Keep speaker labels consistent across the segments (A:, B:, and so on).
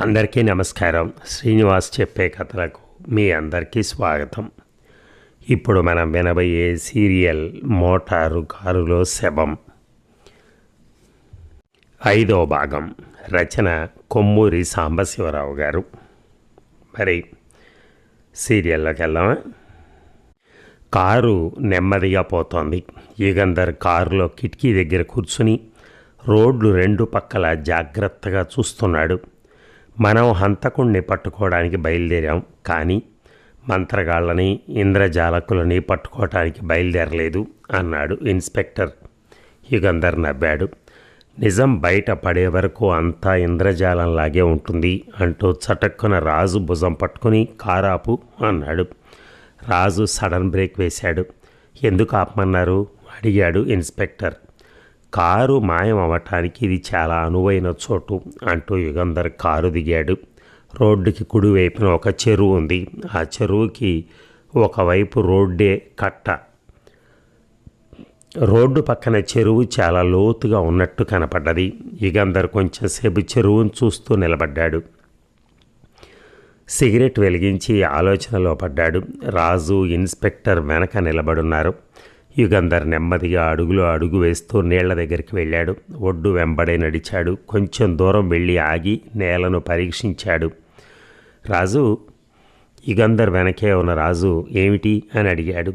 A: అందరికీ నమస్కారం. శ్రీనివాస్ చెప్పే కథలకు మీ అందరికీ స్వాగతం. ఇప్పుడు మనం వినబోయే సీరియల్ మోటారు కారులో శవం. ఐదో భాగం. రచన కొమ్మూరి సాంబశివరావు గారు. మరి సీరియల్లోకి వెళ్దామా? కారు నెమ్మదిగా పోతోంది. యుగంధర్ కారులో కిటికీ దగ్గర కూర్చుని రోడ్లు రెండు పక్కల జాగ్రత్తగా చూస్తున్నాడు. మనం హంతకుణ్ణి పట్టుకోవడానికి బయలుదేరాం కానీ మంత్రగాళ్ళని ఇంద్రజాలకులని పట్టుకోవటానికి బయలుదేరలేదు అన్నాడు ఇన్స్పెక్టర్. యుగంధర్ నవ్వాడు. నిజం బయట పడే వరకు అంతా ఇంద్రజాలంలాగే ఉంటుంది అంటూ చటక్కున రాజు భుజం పట్టుకుని కారాపు అన్నాడు. రాజు సడన్ బ్రేక్ వేశాడు. ఎందుకు ఆపమన్నారు? అడిగాడు ఇన్స్పెక్టర్. కారు మాయం అవ్వటానికి ఇది చాలా అనువైన చోటు అంటూ యుగంధర్ కారు దిగాడు. రోడ్డుకి కుడివైపున ఒక చెరువు ఉంది. ఆ చెరువుకి ఒకవైపు రోడ్డే కట్ట. రోడ్డు పక్కన చెరువు చాలా లోతుగా ఉన్నట్టు కనపడ్డది. యుగంధర్ కొంచెంసేపు చెరువును చూస్తూ నిలబడ్డాడు. సిగరెట్ వెలిగించి ఆలోచనలో పడ్డాడు. రాజు ఇన్స్పెక్టర్ వెనక నిలబడున్నారు. యుగంధర్ నెమ్మదిగా అడుగులో అడుగు వేస్తూ నీళ్ళ దగ్గరికి వెళ్ళాడు. ఒడ్డు వెంబడే నడిచాడు. కొంచెం దూరం వెళ్ళి ఆగి నేలను పరీక్షించాడు. రాజు యుగంధర్ వెనకే ఉన్న రాజు ఏమిటి అని అడిగాడు.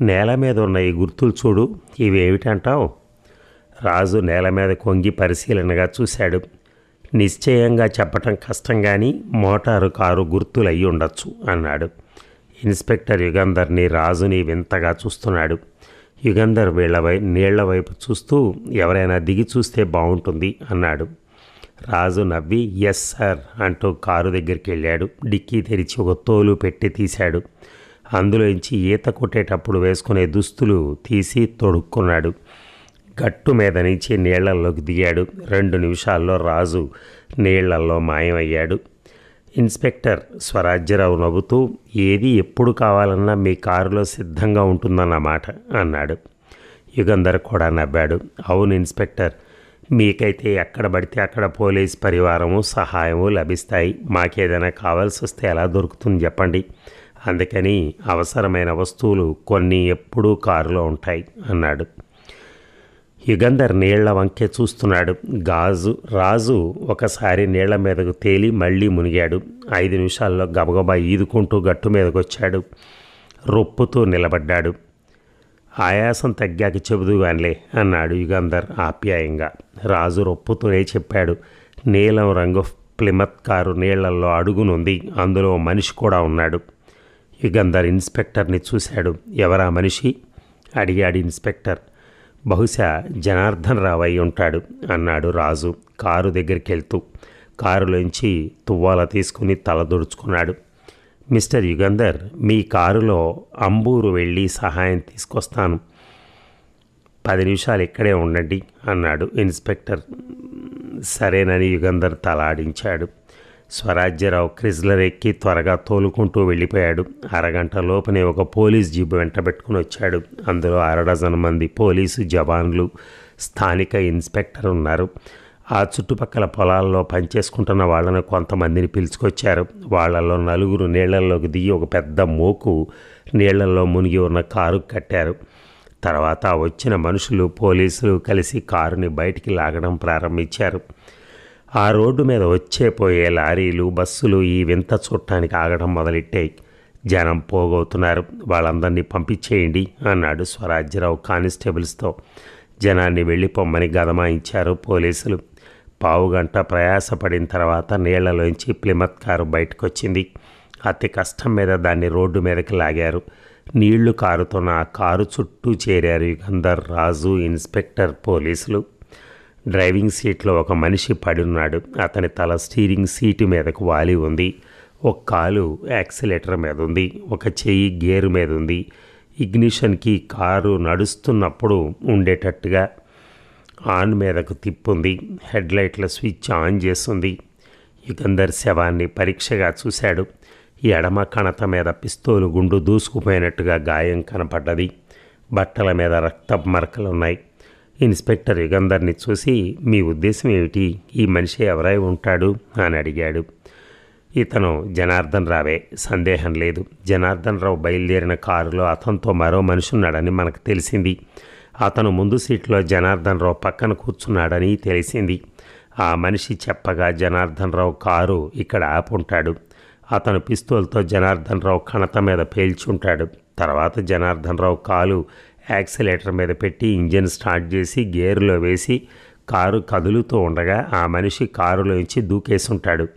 A: నేల మీద ఉన్న ఈ గుర్తులు చూడు ఇవేమిటంటావు రాజు నేల మీద కొంగి పరిశీలనగా చూశాడు. నిశ్చయంగా చెప్పటం కష్టం కానీ మోటారు కారు గుర్తులు అయి ఉండొచ్చు అన్నాడు. ఇన్స్పెక్టర్ యుగంధర్ని రాజుని వింతగా చూస్తున్నాడు. యుగంధర్ వీళ్ళ వై నీళ్ళ వైపు చూస్తూ ఎవరైనా దిగి చూస్తే బాగుంటుంది అన్నాడు. రాజు నవ్వి ఎస్ సార్ అంటూ కారు దగ్గరికి వెళ్ళాడు డిక్కీ తెరిచి ఒక తోలు పెట్టి తీశాడు. అందులోంచి ఈత కొట్టేటప్పుడు వేసుకునే దుస్తులు తీసి తొడుక్కున్నాడు. గట్టు మీద నుంచి నీళ్ళల్లోకి దిగాడు. రెండు నిమిషాల్లో రాజు నీళ్ళల్లో మాయమయ్యాడు. ఇన్స్పెక్టర్ స్వరాజ్యరావు నవ్వుతూ ఏది ఎప్పుడు కావాలన్నా మీ కారులో సిద్ధంగా ఉంటుందన్నమాట అన్నాడు. యుగంధర్ కూడా నవ్వాడు. అవును ఇన్స్పెక్టర్ మీకైతే ఎక్కడ పడితే అక్కడ పోలీస్ పరివారము సహాయము లభిస్తాయి. మాకేదైనా కావాల్సి వస్తే ఎలా దొరుకుతుంది చెప్పండి. అందుకని అవసరమైన వస్తువులు కొన్ని ఎప్పుడూ కారులో ఉంటాయి అన్నాడు. యుగంధర్ నీళ్ళ వంకే చూస్తున్నాడు. గాజు రాజు ఒకసారి నీళ్ళ మీదకు తేలి మళ్ళీ మునిగాడు. ఐదు నిమిషాల్లో గబగబా ఈదుకుంటూ గట్టు మీదకొచ్చాడు. రొప్పుతూ నిలబడ్డాడు. ఆయాసం తగ్గాక చెబుదుగానిలే అన్నాడు యుగంధర్ ఆప్యాయంగా. రాజు రొప్పుతూనే చెప్పాడు. నీలం రంగు ప్లిమత్ కారు నీళ్ళలో అడుగునుంది అందులో మనిషి కూడా ఉన్నాడు. యుగంధర్ ఇన్స్పెక్టర్ని చూశాడు. ఎవరా మనిషి? అడిగాడు ఇన్స్పెక్టర్. బహుశా జనార్దన్ రావయ్య ఉంటాడు అన్నాడు రాజు కారు దగ్గరికి వెళ్తూ కారులోంచి తువ్వాల తీసుకుని తల దుడుచుకున్నాడు. మిస్టర్ యుగంధర్ మీ కారులో అంబూరు వెళ్ళి సహాయం తీసుకొస్తాను. పది నిమిషాలు ఇక్కడే ఉండండి అన్నాడు ఇన్స్పెక్టర్. సరేనని యుగంధర్ తలాడించాడు. స్వరాజ్యరావు క్రిజ్లర్ ఎక్కి త్వరగా తోలుకుంటూ వెళ్ళిపోయాడు. అరగంట లోపనే ఒక పోలీస్ జీబు వెంటబెట్టుకుని వచ్చాడు. అందులో అరడజన్ మంది పోలీసు జవాన్లు స్థానిక ఇన్స్పెక్టర్ ఉన్నారు. ఆ చుట్టుపక్కల పొలాల్లో పనిచేసుకుంటున్న వాళ్ళను కొంతమందిని పిలుచుకొచ్చారు. వాళ్ళల్లో నలుగురు నీళ్ళలోకి దిగి ఒక పెద్ద మోకు నీళ్ళలో మునిగి ఉన్న కారు కట్టారు. తర్వాత వచ్చిన మనుషులు పోలీసులు కలిసి కారుని బయటికి లాగడం ప్రారంభించారు. ఆ రోడ్డు మీద వచ్చే పోయే లారీలు బస్సులు ఈ వింత చూడటానికి ఆగడం మొదలెట్టాయి జనం పోగవుతున్నారు. వాళ్ళందరినీ పంపించేయండి అన్నాడు స్వరాజ్యరావు కానిస్టేబుల్స్తో. జనాన్ని వెళ్ళిపోమ్మని గదమాయించారు పోలీసులు. పావుగంట ప్రయాసపడిన తర్వాత నీళ్ళలోంచి ప్లిమత్ కారు బయటకొచ్చింది. అతి కష్టం మీద దాన్ని రోడ్డు మీదకి లాగారు. నీళ్ళు కారుతున్న ఆ కారు చుట్టూ చేరారు యుగంధర్ రాజు ఇన్స్పెక్టర్ పోలీసులు. డ్రైవింగ్ సీట్లో ఒక మనిషి పడున్నాడు. అతని తల స్టీరింగ్ సీటు మీదకు వాలి ఉంది. ఒక కాలు యాక్సిలేటర్ మీద ఉంది ఒక చెయ్యి గేరు మీద ఉంది ఇగ్నిషన్కి కారు నడుస్తున్నప్పుడు ఉండేటట్టుగా ఆన్ మీదకు తిప్పుంది. హెడ్లైట్ల స్విచ్ ఆన్ చేస్తుంది. యుగంధర్ శవాన్ని పరీక్షగా చూశాడు. ఎడమ కణత మీద పిస్తోలు గుండు దూసుకుపోయినట్టుగా గాయం కనపడ్డది. బట్టల మీద రక్త మరకలున్నాయి. ఇన్స్పెక్టర్ యుగంధర్ని చూసి మీ ఉద్దేశం ఏమిటి? ఈ మనిషి ఎవరై ఉంటాడు? అని అడిగాడు. ఇతను జనార్దన్ రావే. సందేహం లేదు. జనార్దన్ రావు బయలుదేరిన కారులో అతనితో మరో మనిషి ఉన్నాడని మనకు తెలిసింది. అతను ముందు సీట్లో జనార్దన్ రావు పక్కన కూర్చున్నాడని తెలిసింది. ఆ మనిషి చెప్పగా జనార్దన్ రావు కారు ఇక్కడ ఆపుంటాడు. అతను పిస్తోల్తో జనార్దన్ రావు కణత మీద పేల్చుంటాడు. తర్వాత జనార్దన్ రావు కాలు యాక్సిలేటర్ మీద పెట్టి ఇంజిన్ స్టార్ట్ చేసి గేర్లో వేసి కారు కదులుతూ ఉండగా ఆ మనిషి కారులోంచి దూకేసుంటాడు.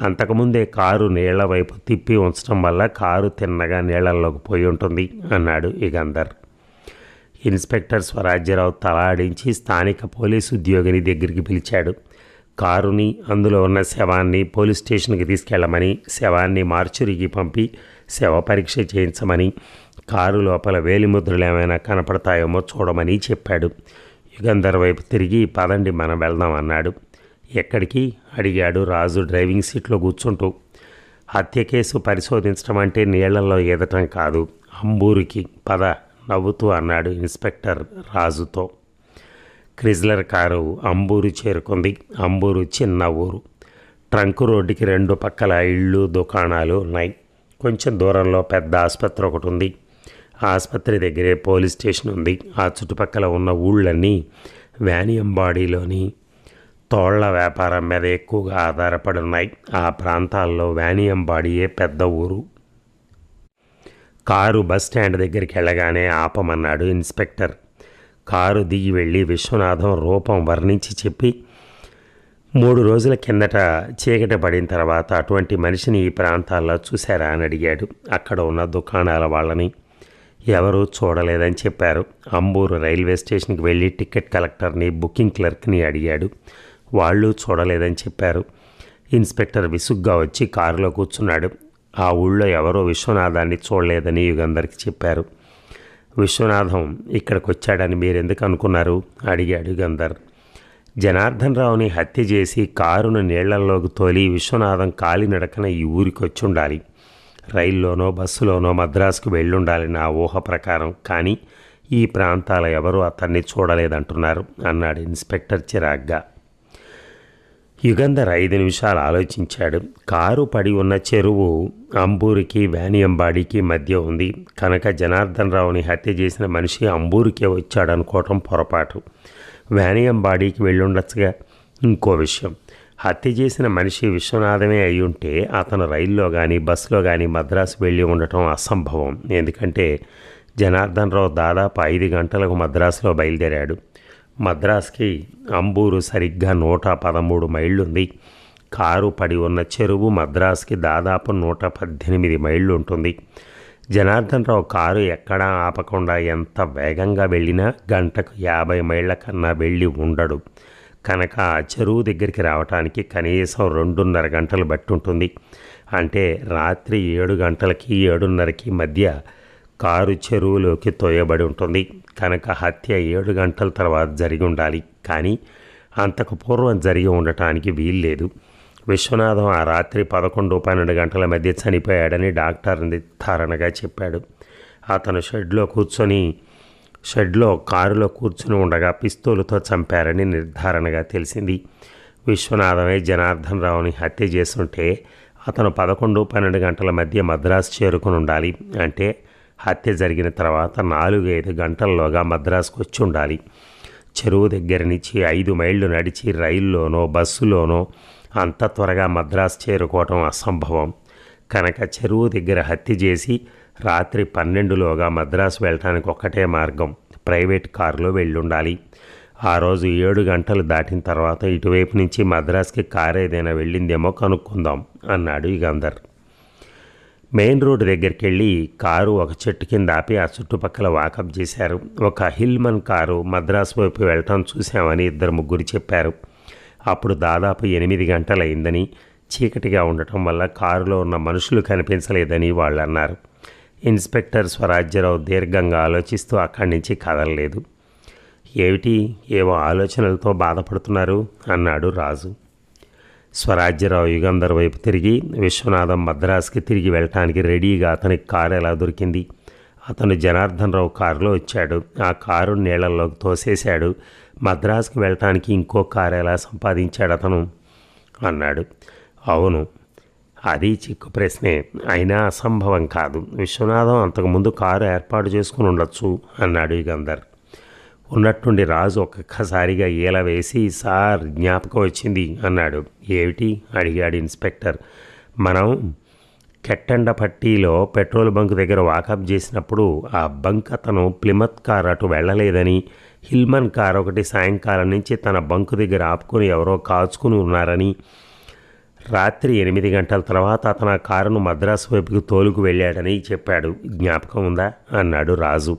A: అంతకుముందే కారు నీళ్ళ వైపు తిప్పి ఉంచడం వల్ల కారు తిన్నగా నీళ్ళలోకి పోయి ఉంటుంది అన్నాడు ఇగందర్ ఇన్స్పెక్టర్ స్వరాజ్యరావు తలాడించి స్థానిక పోలీసు ఉద్యోగిని దగ్గరికి పిలిచాడు. కారుని అందులో ఉన్న శవాన్ని పోలీస్ స్టేషన్కి తీసుకెళ్ళమని శవాన్ని మార్చురికి పంపి శవ పరీక్ష చేయించమని కారు లోపల వేలిముద్రలు ఏమైనా కనపడతాయేమో చూడమని చెప్పాడు. యుగంధర్ వైపు తిరిగి పదండి మనం వెళ్దాం అన్నాడు. ఎక్కడికి? అడిగాడు రాజు డ్రైవింగ్ సీట్లో కూర్చుంటూ. హత్య కేసు పరిశోధించడం అంటే నీళ్ళలో ఈదటం కాదు అంబూరికి పద నవ్వుతూ అన్నాడు ఇన్స్పెక్టర్ రాజుతో. క్రిజ్లర్ కారు అంబూరు చేరుకుంది. అంబూరు చిన్న ఊరు. ట్రంక్ రోడ్డుకి రెండు పక్కల ఇళ్ళు దుకాణాలు ఉన్నాయి. కొంచెం దూరంలో పెద్ద ఆసుపత్రి ఒకటి ఉంది. ఆసుపత్రి దగ్గరే పోలీస్ స్టేషన్ ఉంది. ఆ చుట్టుపక్కల ఉన్న ఊళ్ళన్నీ వ్యానియంబాడీలోని తోళ్ళ వ్యాపారం మీద ఎక్కువగా ఆధారపడి ఉన్నాయి. ఆ ప్రాంతాల్లో వ్యానియంబాడీయే పెద్ద ఊరు. కారు బస్ స్టాండ్ దగ్గరికి వెళ్ళగానే ఆపమన్నాడు ఇన్స్పెక్టర్. కారు దిగి వెళ్ళి విశ్వనాథం రూపం వర్ణించి చెప్పి మూడు రోజుల కిందట చీకట పడిన తర్వాత అటువంటి మనిషిని ఈ ప్రాంతాల్లో చూశారా? అని అడిగాడు. అక్కడ ఉన్న దుకాణాల వాళ్ళని ఎవరూ చూడలేదని చెప్పారు. అంబూరు రైల్వే స్టేషన్కి వెళ్ళి టికెట్ కలెక్టర్ని బుకింగ్ క్లర్క్ని అడిగాడు. వాళ్ళు చూడలేదని చెప్పారు. ఇన్స్పెక్టర్ విసుగ్గా వచ్చి కారులో కూర్చున్నాడు. ఆ ఊళ్ళో ఎవరో విశ్వనాథాన్ని చూడలేదని యుగంధర్కి చెప్పారు. విశ్వనాథం ఇక్కడికి వచ్చాడని మీరెందుకు అనుకున్నారు? అడిగాడు యుగంధర్. జనార్దన్ రావుని హత్య చేసి కారును నీళ్ళలోకి తోలి విశ్వనాథం కాలినడకన ఈ ఊరికి వచ్చి ఉండాలి రైల్లోనో బస్సులోనో మద్రాసుకు వెళ్ళుండాలి నా ఊహ ప్రకారం కానీ ఈ ప్రాంతాల ఎవరూ అతన్ని చూడలేదంటున్నారు అన్నాడు ఇన్స్పెక్టర్ చిరాగ్గా. యుగంధర్ ఐదు నిమిషాలు ఆలోచించాడు. కారు పడి ఉన్న చెరువు అంబూరికి వ్యానియంబాడికి మధ్య ఉంది. కనుక జనార్దన్ రావుని హత్య చేసిన మనిషి అంబూరికే వచ్చాడనుకోవటం పొరపాటు. వ్యానియంబాడికి వెళ్ళుండొచ్చుగా. ఇంకో విషయం. హత్య చేసిన మనిషి విశ్వనాథమే అయి ఉంటే అతను రైల్లో కానీ బస్సులో కానీ మద్రాసు వెళ్ళి ఉండటం అసంభవం. ఎందుకంటే జనార్దన్ రావు దాదాపు ఐదు గంటలకు మద్రాసులో బయలుదేరాడు. మద్రాస్కి అంబూరు సరిగ్గా నూట పదమూడు మైళ్ళుంది. కారు పడి ఉన్న చెరువు మద్రాస్కి దాదాపు నూట పద్దెనిమిది మైళ్ళు ఉంటుంది జనార్దన్ రావు కారు ఎక్కడా ఆపకుండా ఎంత వేగంగా వెళ్ళినా గంటకు యాభై మైళ్ళ కన్నా వెళ్ళి ఉండడు. కనుక ఆ చెరువు దగ్గరికి రావటానికి కనీసం రెండున్నర గంటలు బట్టి ఉంటుంది. అంటే రాత్రి ఏడు గంటలకి ఏడున్నరకి మధ్య కారు చెరువులోకి తోయబడి ఉంటుంది. కనుక హత్య ఏడు గంటల తర్వాత జరిగి ఉండాలి. కానీ అంతకు పూర్వం జరిగి ఉండటానికి వీల్లేదు. విశ్వనాథం ఆ రాత్రి పదకొండు పన్నెండు గంటల మధ్య చనిపోయాడని డాక్టర్ నిర్ధారణగా చెప్పాడు. అతను షెడ్లో కూర్చొని షెడ్లో కారులో కూర్చుని ఉండగా పిస్తోలుతో చంపారని నిర్ధారణగా తెలిసింది. విశ్వనాథమే జనార్దన్ రావుని హత్య చేస్తుంటే అతను పదకొండు పన్నెండు గంటల మధ్య మద్రాసు చేరుకుని ఉండాలి అంటే హత్య జరిగిన తర్వాత నాలుగు ఐదు గంటల్లోగా మద్రాసుకు వచ్చి ఉండాలి చెరువు దగ్గర నుంచి ఐదు మైళ్ళు నడిచి రైల్లోనో బస్సులోనో అంత త్వరగా మద్రాసు చేరుకోవటం అసంభవం. కనుక చెరువు దగ్గర హత్య చేసి రాత్రి పన్నెండులోగా మద్రాసు వెళ్ళటానికి ఒక్కటే మార్గం. ప్రైవేట్ కారులో వెళ్ళుండాలి. ఆ రోజు ఏడు గంటలు దాటిన తర్వాత ఇటువైపు నుంచి మద్రాస్కి కారు ఏదైనా వెళ్ళిందేమో కనుక్కుందాం అన్నాడు యుగంధర్ మెయిన్ రోడ్ దగ్గరికి వెళ్ళి కారు ఒక చెట్టు కింద ఆపి ఆ చుట్టుపక్కల వాకప్ చేశారు. ఒక హిల్మన్ కారు మద్రాసు వైపు వెళ్ళటం చూశామని ఇద్దరు ముగ్గురు చెప్పారు. అప్పుడు దాదాపు ఎనిమిది గంటలైందని చీకటిగా ఉండటం వల్ల కారులో ఉన్న మనుషులు కనిపించలేదని వాళ్ళు అన్నారు ఇన్స్పెక్టర్ స్వరాజ్యరావు దీర్ఘంగా ఆలోచిస్తూ అక్కడి నుంచి కదలలేదు. ఏమిటి? ఏవో ఆలోచనలతో బాధపడుతున్నారు? అన్నాడు రాజు. స్వరాజ్యరావు యుగంధర్ వైపు తిరిగి విశ్వనాథం మద్రాసుకి తిరిగి వెళ్ళటానికి రెడీగా అతనికి కారు ఎలా దొరికింది? అతను జనార్దన్ రావు కారులో వచ్చాడు. ఆ కారు నీళ్ళల్లోకి తోసేశాడు. మద్రాసుకు వెళ్ళటానికి ఇంకో కారు ఎలా సంపాదించాడు అతను? అన్నాడు. అవును. అది చిక్కు ప్రశ్నే. అయినా అసంభవం కాదు. విశ్వనాథం అంతకుముందు కారు ఏర్పాటు చేసుకుని ఉండొచ్చు అన్నాడు యుగంధర్ ఉన్నట్టుండి రాజు ఒక్కసారిగా ఈల వేసి సార్ జ్ఞాపకం వచ్చింది అన్నాడు. ఏమిటి? అడిగాడు ఇన్స్పెక్టర్. మనం కెట్టండపట్టిలో పెట్రోల్ బంక్ దగ్గర వాకప్ చేసినప్పుడు ఆ బంక్ అతను ప్లిమత్ కార్ అటు వెళ్ళలేదని హిల్మన్ కార్ ఒకటి సాయంకాలం నుంచి తన బంకు దగ్గర ఆపుకొని ఎవరో కాచుకుని ఉన్నారని రాత్రి ఎనిమిది గంటల తర్వాత అతను ఆ కారును మద్రాసు వైపుకి తోలుకు వెళ్ళాడని చెప్పాడు. జ్ఞాపకం ఉందా? అన్నాడు రాజు.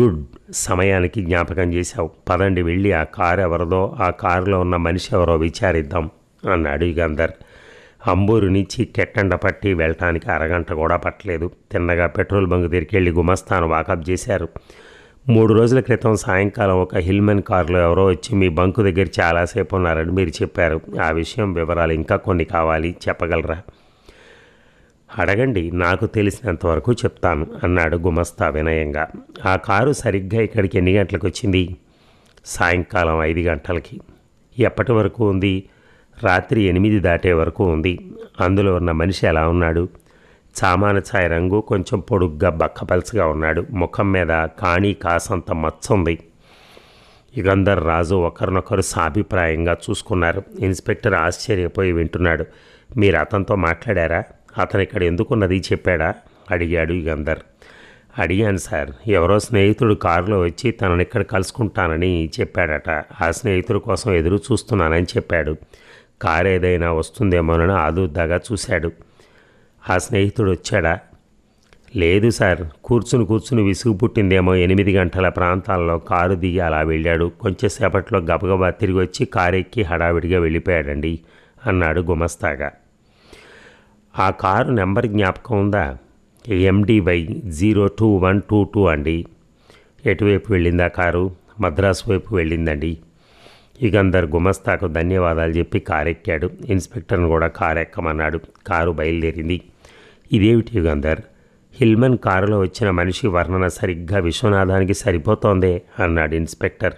A: గుడ్. సమయానికి జ్ఞాపకం చేశావు. పదండి వెళ్ళి ఆ కారు ఎవరిదో ఆ కారులో ఉన్న మనిషి ఎవరో విచారిద్దాం అన్నాడు యుగంధర్ అంబూరు నుంచి కెట్టండ పట్టి వెళ్ళటానికి అరగంట కూడా పట్టలేదు. తిన్నగా పెట్రోల్ బంక్ దగ్గరికి వెళ్ళి గుమస్తాను వాకప్ చేశారు. మూడు రోజుల క్రితం సాయంకాలం ఒక హిల్మెన్ కారులో ఎవరో వచ్చి మీ బంకు దగ్గర చాలాసేపు ఉన్నారని మీరు చెప్పారు. ఆ విషయం వివరాలు ఇంకా కొన్ని కావాలి చెప్పగలరా? అడగండి నాకు తెలిసినంతవరకు చెప్తాను అన్నాడు గుమస్తా వినయంగా. ఆ కారు సరిగ్గా ఇక్కడికి ఎన్ని గంటలకు వచ్చింది? సాయంకాలం ఐదు గంటలకి. ఎప్పటి వరకు ఉంది? రాత్రి ఎనిమిది దాటే వరకు ఉంది. అందులో ఉన్న మనిషి ఎలా ఉన్నాడు? సామాన ఛాయ రంగు కొంచెం పొడుగ్గా బక్కపలసగా ఉన్నాడు. ముఖం మీద కాణీ కాసంత మచ్చ ఉంది యుగంధర్ రాజు ఒకరినొకరు సాభిప్రాయంగా చూసుకున్నారు. ఇన్స్పెక్టర్ ఆశ్చర్యపోయి వింటున్నాడు. మీరు అతనితో మాట్లాడారా? అతను ఇక్కడ ఎందుకున్నది చెప్పాడా? అడిగాడు యుగంధర్. అడిగాను సార్. ఎవరో స్నేహితుడు కారులో వచ్చి తనని ఇక్కడ కలుసుకుంటానని చెప్పాడట. ఆ స్నేహితుడి కోసం ఎదురు చూస్తున్నానని చెప్పాడు. కారు ఏదైనా వస్తుందేమోనని ఆదుర్దాగా చూశాడు. ఆ స్నేహితుడు వచ్చాడా? లేదు సార్. కూర్చుని కూర్చుని విసుగు పుట్టిందేమో ఎనిమిది గంటల ప్రాంతాల్లో కారు దిగి అలా వెళ్ళాడు. కొంచెంసేపట్లో గబగబా తిరిగి వచ్చి కారు ఎక్కి హడావిడిగా వెళ్ళిపోయాడండి అన్నాడు గుమస్తాగా. ఆ కారు నెంబర్ జ్ఞాపకం ఉందా? MDY zero two one two two అండి. ఎటువైపు వెళ్ళిందా కారు? మద్రాసు వైపు వెళ్ళిందండి. ఇగందరు గుమస్తాకు ధన్యవాదాలు చెప్పి కారు ఎక్కాడు ఇన్స్పెక్టర్ని కూడా కారు ఎక్కమన్నాడు కారు బయలుదేరింది. ఇదేమిటి యుగంధర్? హిల్మన్ కారులో వచ్చిన మనిషి వర్ణన సరిగ్గా విశ్వనాథానికి సరిపోతోందే అన్నాడు ఇన్స్పెక్టర్.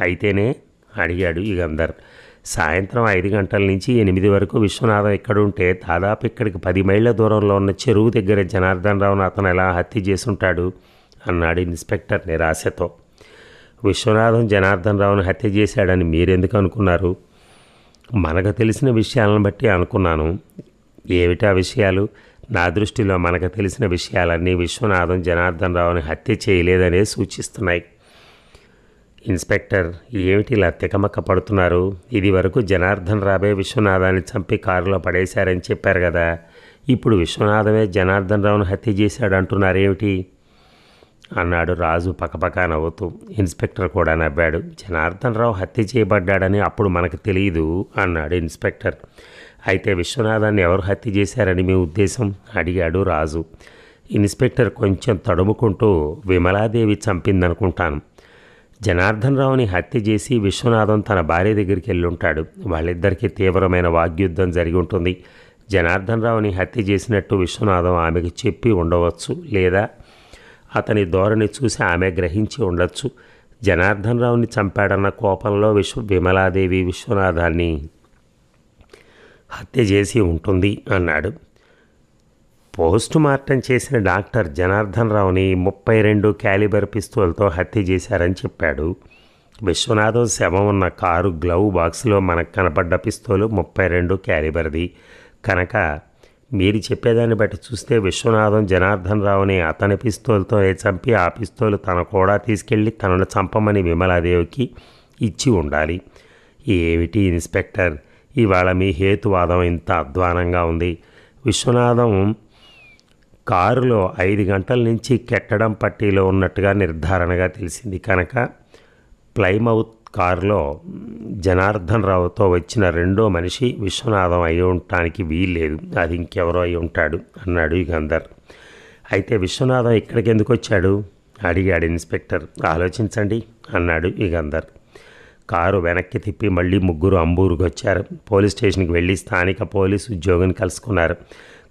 A: అయితేనే? అడిగాడు యుగంధర్. సాయంత్రం ఐదు గంటల నుంచి ఎనిమిది వరకు విశ్వనాథం ఎక్కడుంటే దాదాపు ఇక్కడికి పది మైళ్ళ దూరంలో ఉన్న చెరువు దగ్గర జనార్దన్ రావును అతను ఎలా హత్య చేసుంటాడు? అన్నాడు ఇన్స్పెక్టర్ నిరాశతో. విశ్వనాథం జనార్దన్ రావును హత్య చేశాడని మీరెందుకు అనుకున్నారు? మనకు తెలిసిన విషయాలను బట్టి అనుకున్నాను. ఏమిటా విషయాలు? నా దృష్టిలో మనకు తెలిసిన విషయాలన్నీ విశ్వనాథం జనార్దన్ రావుని హత్య చేయలేదనే సూచిస్తున్నాయి. ఇన్స్పెక్టర్ ఏమిటి ఇలా తికమక్క పడుతున్నారు? ఇది వరకు జనార్దన్ రాబే విశ్వనాథాన్ని చంపి కారులో పడేశారని చెప్పారు కదా. ఇప్పుడు విశ్వనాథమే జనార్దన్ రావును హత్య చేశాడు అంటున్నారేమిటి అన్నాడు రాజు పకపక నవ్వుతూ. ఇన్స్పెక్టర్ కూడా నవ్వాడు. జనార్దన్ రావు హత్య చేయబడ్డాడని అప్పుడు మనకు తెలియదు అన్నాడు ఇన్స్పెక్టర్. అయితే విశ్వనాథాన్ని ఎవరు హత్య చేశారని మీ ఉద్దేశం? అడిగాడు రాజు. ఇన్స్పెక్టర్ కొంచెం తడుముకుంటూ విమలాదేవి చంపిందనుకుంటాను. జనార్దన్ రావుని హత్య చేసి విశ్వనాథం తన భార్య దగ్గరికి వెళ్ళి ఉంటాడు వాళ్ళిద్దరికీ తీవ్రమైన వాగ్యుద్ధం జరిగి ఉంటుంది. జనార్దన్ రావుని హత్య చేసినట్టు విశ్వనాథం ఆమెకు చెప్పి ఉండవచ్చు లేదా? అతని ధోరణి చూసి ఆమె గ్రహించి ఉండొచ్చు. జనార్దనరావుని చంపాడన్న కోపంలో విశ్వ విమలాదేవి విశ్వనాథాన్ని హత్య చేసి ఉంటుంది అన్నాడు. పోస్ట్ మార్టం చేసిన డాక్టర్ జనార్దనరావుని ముప్పై రెండు క్యాలిబర్ పిస్తోల్తో హత్య చేశారని చెప్పాడు. విశ్వనాథం శవం ఉన్న కారు గ్లౌ బాక్స్లో మనకు కనపడ్డ పిస్తోలు ముప్పై రెండు క్యాలిబర్ది. కనుక మీరు చెప్పేదాన్ని బట్టి చూస్తే విశ్వనాథం జనార్దన్ రావుని అతని పిస్తోల్తో చంపి ఆ పిస్తోలు తన కూడా తీసుకెళ్ళి తనను చంపమని విమలాదేవికి ఇచ్చి ఉండాలి. ఏమిటి ఇన్స్పెక్టర్? ఇవాళ మీ హేతువాదం ఇంత అధ్వానంగా ఉంది. విశ్వనాథం కారులో ఐదు గంటల నుంచి కెట్టడం పట్టీలో ఉన్నట్టుగా నిర్ధారణగా తెలిసింది కనుక ప్లైమౌత్ కారులో జనార్దన్ రావుతో వచ్చిన రెండో మనిషి విశ్వనాథం అయి ఉండటానికి వీల్లేదు. అది ఇంకెవరో అయి ఉంటాడు అన్నాడు యుగంధర్ అయితే విశ్వనాథం ఇక్కడికి ఎందుకు వచ్చాడు? అడిగాడు ఇన్స్పెక్టర్. ఆలోచించండి అన్నాడు యుగంధర్ కారు వెనక్కి తిప్పి మళ్ళీ ముగ్గురు అంబూరుకు వచ్చారు. పోలీస్ స్టేషన్కి వెళ్ళి స్థానిక పోలీసు ఉద్యోగిని కలుసుకున్నారు.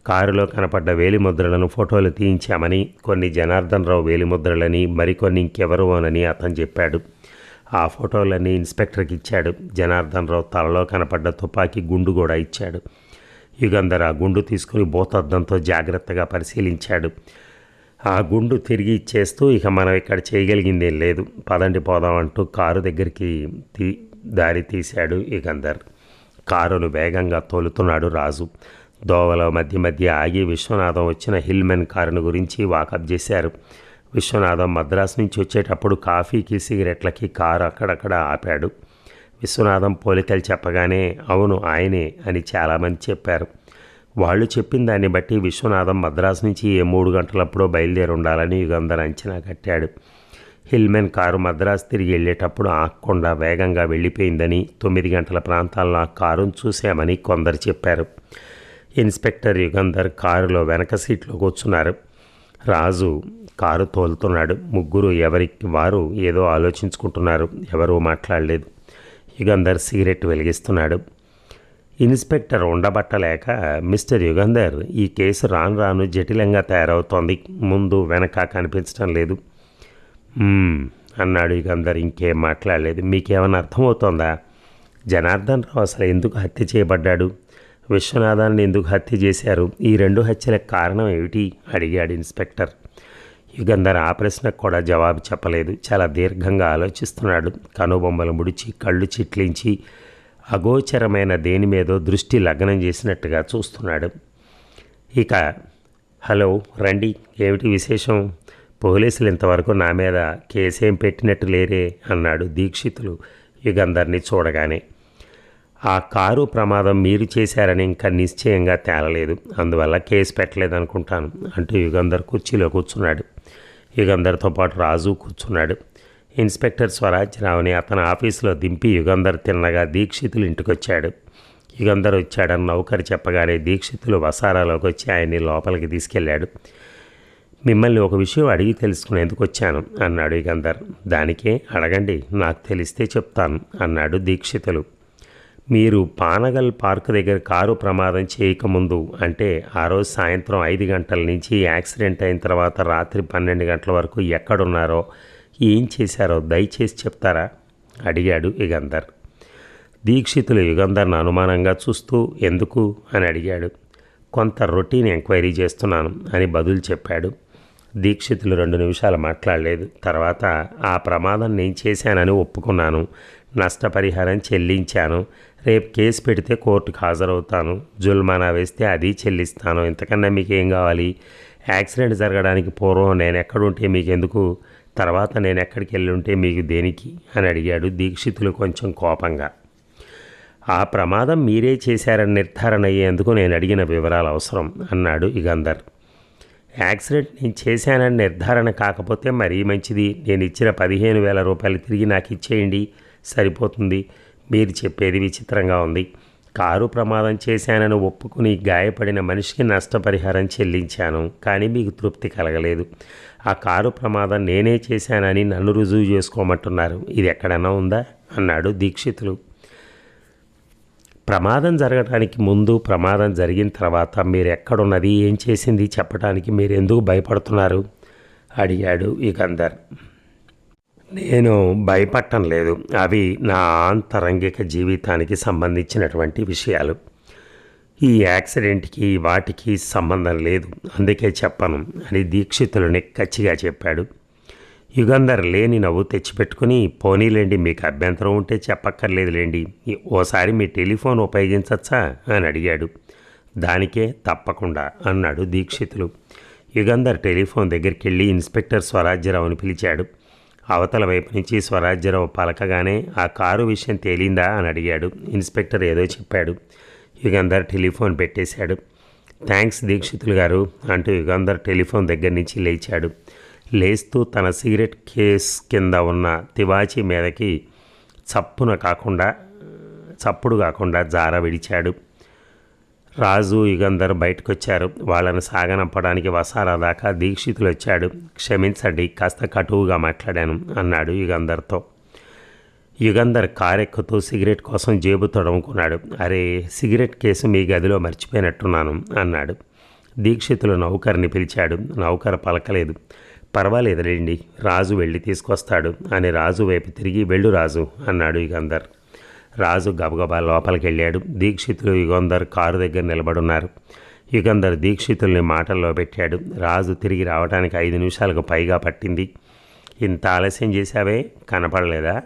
A: కారులో కనపడ్డ వేలిముద్రలను ఫోటోలు తీయించామని కొన్ని జనార్దన్ రావు వేలిముద్రలని మరికొన్ని ఇంకెవరోనని అతను చెప్పాడు. ఆ ఫోటోలన్నీ ఇన్స్పెక్టర్కి ఇచ్చాడు. జనార్దన్ రావు తలలో కనపడ్డ తుపాకీ గుండు కూడా ఇచ్చాడు. యుగంధర్ ఆ గుండు తీసుకుని భూతద్దంతో జాగ్రత్తగా పరిశీలించాడు. ఆ గుండు తిరిగి ఇచ్చేస్తూ ఇక మనం ఇక్కడ చేయగలిగిందేం లేదు. పదండి పోదాం అంటూ కారు దగ్గరికి తీ దారి తీశాడు యుగంధర్. కారును వేగంగా తోలుతున్నాడు రాజు. దోవల మధ్య మధ్య ఆగి విశ్వనాథం వచ్చిన హిల్మెన్ కారును గురించి వాకప్ చేశారు. విశ్వనాథం మద్రాసు నుంచి వచ్చేటప్పుడు కాఫీకి సిగరెట్లకి కారు అక్కడక్కడ ఆపాడు. విశ్వనాథం పోలికలు చెప్పగానే అవును ఆయనే అని చాలామంది చెప్పారు. వాళ్ళు చెప్పిన దాన్ని బట్టి విశ్వనాథం మద్రాసు నుంచి ఏ మూడు గంటలప్పుడో బయలుదేరి ఉండాలని యుగంధర్ అంచనా కట్టాడు. హిల్మెన్ కారు మద్రాసు తిరిగి వెళ్ళేటప్పుడు ఆక్కుండా వేగంగా వెళ్ళిపోయిందని తొమ్మిది గంటల ప్రాంతాల్లో ఆ కారును చూశామని కొందరు చెప్పారు. ఇన్స్పెక్టర్ యుగంధర్ కారులో వెనక సీట్లో కూర్చున్నారు. రాజు కారు తోలుతున్నాడు. ముగ్గురు ఎవరికి వారు ఏదో ఆలోచించుకుంటున్నారు. ఎవరూ మాట్లాడలేదు. యుగంధర్ సిగరెట్ వెలిగిస్తున్నాడు. ఇన్స్పెక్టర్ ఉండబట్టలేక మిస్టర్ యుగంధర్ ఈ కేసు రాను రాను జటిలంగా తయారవుతోంది. ముందు వెనక కనిపించడం లేదు. అన్నాడు యుగంధర్ ఇంకేం మాట్లాడలేదు. మీకేమైనా అర్థమవుతోందా? జనార్దన్ రావు అసలు ఎందుకు హత్య చేయబడ్డాడు? విశ్వనాథాన్ని ఎందుకు హత్య చేశారు? ఈ రెండు హత్యలకు కారణం ఏమిటి? అడిగాడు ఇన్స్పెక్టర్. యుగంధర్ ఆ ప్రశ్నకు కూడా జవాబు చెప్పలేదు. చాలా దీర్ఘంగా ఆలోచిస్తున్నాడు. కనుబొమ్మలు ముడిచి కళ్ళు చిట్లించి అగోచరమైన దేని మీదో దృష్టి లగ్నం చేసినట్టుగా చూస్తున్నాడు. ఇక హలో రండి. ఏమిటి విశేషం? పోలీసులు ఇంతవరకు నా మీద కేసేం పెట్టినట్టు లేరే అన్నాడు దీక్షితులు యుగంధర్ని చూడగానే. ఆ కారు ప్రమాదం మీరు చేశారని ఇంకా నిశ్చయంగా తేలలేదు. అందువల్ల కేసు పెట్టలేదనుకుంటాను అంటూ యుగంధర్ కుర్చీలో కూర్చున్నాడు. యుగంధర్తో పాటు రాజు కూర్చున్నాడు. ఇన్స్పెక్టర్ స్వరాజ్యరావుని అతని ఆఫీసులో దింపి యుగంధర్ తిన్నగా దీక్షితులు ఇంటికొచ్చాడు. యుగంధర్ వచ్చాడని నౌకరు చెప్పగానే దీక్షితులు వసారాలోకి వచ్చి ఆయన్ని లోపలికి తీసుకెళ్ళాడు. మిమ్మల్ని ఒక విషయం అడిగి తెలుసుకునేందుకు వచ్చాను అన్నాడు యుగంధర్. దానికే అడగండి నాకు తెలిస్తే చెప్తాను అన్నాడు దీక్షితులు. మీరు పానగల్ పార్క్ దగ్గర కారు ప్రమాదం చేయకముందు అంటే ఆ రోజు సాయంత్రం ఐదు గంటల నుంచి యాక్సిడెంట్ అయిన తర్వాత రాత్రి పన్నెండు గంటల వరకు ఎక్కడున్నారో ఏం చేశారో దయచేసి చెప్తారా? అడిగాడు యుగంధర్. దీక్షితులు యుగంధర్ను అనుమానంగా చూస్తూ ఎందుకు? అని అడిగాడు. కొంత రొటీన్ ఎంక్వైరీ చేస్తున్నాను అని బదులు చెప్పాడు. దీక్షితులు రెండు నిమిషాలు మాట్లాడలేదు. తర్వాత ఆ ప్రమాదం నేను చేశానని ఒప్పుకున్నాను. నష్టపరిహారం చెల్లించాను. రేపు కేసు పెడితే కోర్టుకు హాజరవుతాను. జుల్మానా వేస్తే అది చెల్లిస్తాను. ఇంతకన్నా మీకు ఏం కావాలి? యాక్సిడెంట్ జరగడానికి పూర్వం నేను ఎక్కడుంటే మీకెందుకు? తర్వాత నేను ఎక్కడికి వెళ్ళి ఉంటే మీకు దేనికి? అని అడిగాడు దీక్షితులు కొంచెం కోపంగా. ఆ ప్రమాదం మీరే చేశారని నిర్ధారణ అయ్యేందుకు నేను అడిగిన వివరాలు అవసరం అన్నాడు ఇగందర్ యాక్సిడెంట్ నేను చేశానని నిర్ధారణ కాకపోతే మరీ మంచిది. నేను ఇచ్చిన పదిహేను వేల రూపాయలు తిరిగి నాకు ఇచ్చేయండి. సరిపోతుంది. మీరు చెప్పేది విచిత్రంగా ఉంది. కారు ప్రమాదం చేశానని ఒప్పుకుని గాయపడిన మనిషికి నష్టపరిహారం చెల్లించాను కానీ మీకు తృప్తి కలగలేదు. ఆ కారు ప్రమాదం నేనే చేశానని నన్ను రుజువు చేసుకోమంటున్నారు. ఇది ఎక్కడైనా ఉందా? అన్నాడు దీక్షితులు. ప్రమాదం జరగడానికి ముందు ప్రమాదం జరిగిన తర్వాత మీరు ఎక్కడున్నది ఏం చేసింది చెప్పడానికి మీరు ఎందుకు భయపడుతున్నారు? అడిగాడు యుగంధర్. నేను భయపడటం లేదు. అవి నా ఆంతరంగిక జీవితానికి సంబంధించినటువంటి విషయాలు. ఈ యాక్సిడెంట్కి వాటికి సంబంధం లేదు. అందుకే చెప్పను అని దీక్షితులని కచ్చిగా చెప్పాడు. యుగంధర్ లేని నవ్వు తెచ్చిపెట్టుకుని పోనీలేండి మీకు అభ్యంతరం ఉంటే చెప్పక్కర్లేదులేండి. ఓసారి మీ టెలిఫోన్ ఉపయోగించచ్చా? అని అడిగాడు. దానికే తప్పకుండా అన్నాడు దీక్షితులు. యుగంధర్ టెలిఫోన్ దగ్గరికి వెళ్ళి ఇన్స్పెక్టర్ స్వరాజ్యరావుని పిలిచాడు. అవతల వైపు నుంచి స్వరాజ్యరావు పలకగానే ఆ కారు విషయం తేలిందా? అని అడిగాడు. ఇన్స్పెక్టర్ ఏదో చెప్పాడు. యుగంధర్ టెలిఫోన్ పెట్టేశాడు. థ్యాంక్స్ దీక్షితులు గారు అంటూ యుగంధర్ టెలిఫోన్ దగ్గర నుంచి లేచాడు. లేస్తూ తన సిగరెట్ కేస్ కింద ఉన్న తివాచీ మీదకి చప్పున కాకుండా చప్పుడు కాకుండా జార విడిచాడు. రాజు యుగంధర్ బయటకు వచ్చారు వాళ్ళను సాగనంపడానికి వసారా దాకా దీక్షితులు వచ్చాడు క్షమించండి కాస్త కటువుగా మాట్లాడాను అన్నాడు యుగంధర్తో. యుగంధర్ కారెక్కుతూ సిగరెట్ కోసం జేబు తొడముకున్నాడు. అరే సిగరెట్ కేసు మీ గదిలో మర్చిపోయినట్టున్నాను అన్నాడు. దీక్షితులు నౌకర్ని పిలిచాడు. నౌకర్ పలకలేదు. పర్వాలేదులేండి రాజు వెళ్ళి తీసుకొస్తాడు అని రాజు వైపు తిరిగి వెళ్ళు రాజు అన్నాడు యుగంధర్. రాజు గబగబా లోపలికి వెళ్ళాడు దీక్షితులు యుగంధర్ కారు దగ్గర నిలబడున్నారు. యుగంధర్ దీక్షితుల్ని మాటల్లో పెట్టాడు. రాజు తిరిగి రావడానికి ఐదు నిమిషాలకు పైగా పట్టింది. ఇంత ఆలస్యం చేశావే? కనపడలేదా?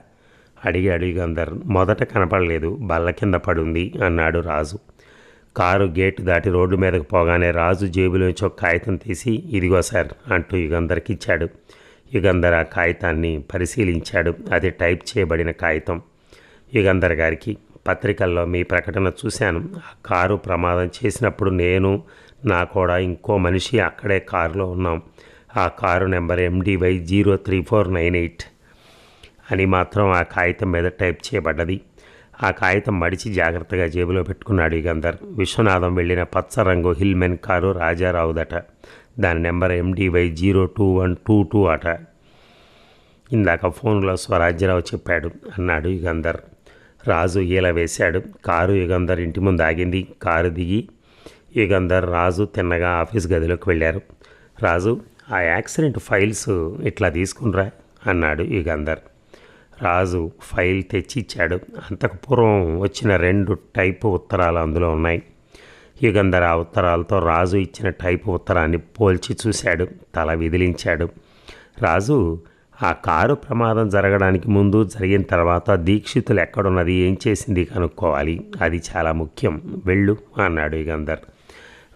A: అడిగాడు యుగంధర్. మొదట కనపడలేదు. బల్ల కింద పడుంది అన్నాడు రాజు. కారు గేటు దాటి రోడ్డు మీదకు పోగానే రాజు జేబులోంచి ఒక కాగితం తీసి ఇదిగో సార్ అంటూ యుగంధర్కి ఇచ్చాడు యుగంధర్ ఆ కాగితాన్ని పరిశీలించాడు. అది టైప్ చేయబడిన కాగితం. యుగంధర్ గారికి పత్రికల్లో మీ ప్రకటన చూశాను. ఆ కారు ప్రమాదం చేసినప్పుడు నేను నా కూడా ఇంకో మనిషి అక్కడే కారులో ఉన్నాం. ఆ car number MDY zero three four nine eight అని మాత్రం ఆ కాగితం మీద టైప్ చేయబడ్డది. ఆ కాగితం మడిచి జాగ్రత్తగా జేబులో పెట్టుకున్నాడు యుగంధర్. విశ్వనాథం వెళ్ళిన పచ్చ రంగు హిల్మెన్ కారు రాజారావుదట. దాని number MDY zero two one two two అట. ఇందాక ఫోన్లో స్వరాజ్యరావు చెప్పాడు అన్నాడు యుగంధర్. రాజు ఈల వేశాడు. కారు యుగంధర్ ఇంటి ముందు ఆగింది. కారు దిగి యుగంధర్ రాజు తిన్నగా ఆఫీస్ గదిలోకి వెళ్ళారు. రాజు ఆ యాక్సిడెంట్ ఫైల్స్ ఇట్లా తీసుకునిరా అన్నాడు యుగంధర్. రాజు ఫైల్ తెచ్చి ఇచ్చాడు అంతకు పూర్వం వచ్చిన రెండు టైపు ఉత్తరాలు అందులో ఉన్నాయి. యుగంధర్ ఆ ఉత్తరాలతో రాజు ఇచ్చిన టైపు ఉత్తరాన్ని పోల్చి చూశాడు. తల విదిలించాడు. రాజు ఆ కారు ప్రమాదం జరగడానికి ముందు జరిగిన తర్వాత దీక్షితులు ఎక్కడున్నది ఏం చేసింది కనుక్కోవాలి. అది చాలా ముఖ్యం. వెళ్ళు అన్నాడు యుగంధర్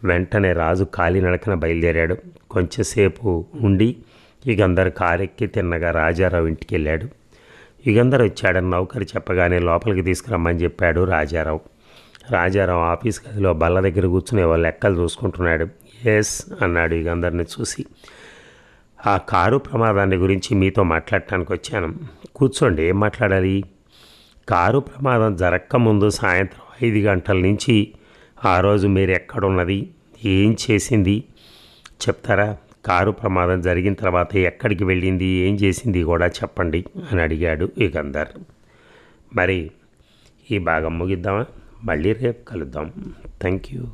A: వెంటనే రాజు కాలినడకన బయలుదేరాడు. కొంచెంసేపు ఉండి యుగంధర్ కారెక్కి తిన్నగా రాజారావు ఇంటికి వెళ్ళాడు. యుగంధర్ వచ్చాడని నౌకరి చెప్పగానే లోపలికి తీసుకురమ్మని చెప్పాడు రాజారావు. రాజారావు ఆఫీస్ గదిలో బల్ల దగ్గర కూర్చునే వాళ్ళు లెక్కలు చూసుకుంటున్నాడు. ఎస్ అన్నాడు యుగంధర్ని చూసి. ఆ కారు ప్రమాదాన్ని గురించి మీతో మాట్లాడటానికి వచ్చాను. కూర్చోండి ఏం మాట్లాడాలి? కారు ప్రమాదం జరగకముందు సాయంత్రం ఐదు గంటల నుంచి ఆ రోజు మీరు ఎక్కడున్నది? ఏం చేసింది? చెప్తారా? కారు ప్రమాదం జరిగిన తర్వాత ఎక్కడికి వెళ్ళింది? ఏం చేసింది కూడా చెప్పండి అని అడిగాడు యుగంధర్. మరి ఈ భాగం ముగిద్దామా? మళ్ళీ రేపు కలుద్దాం. Thank you.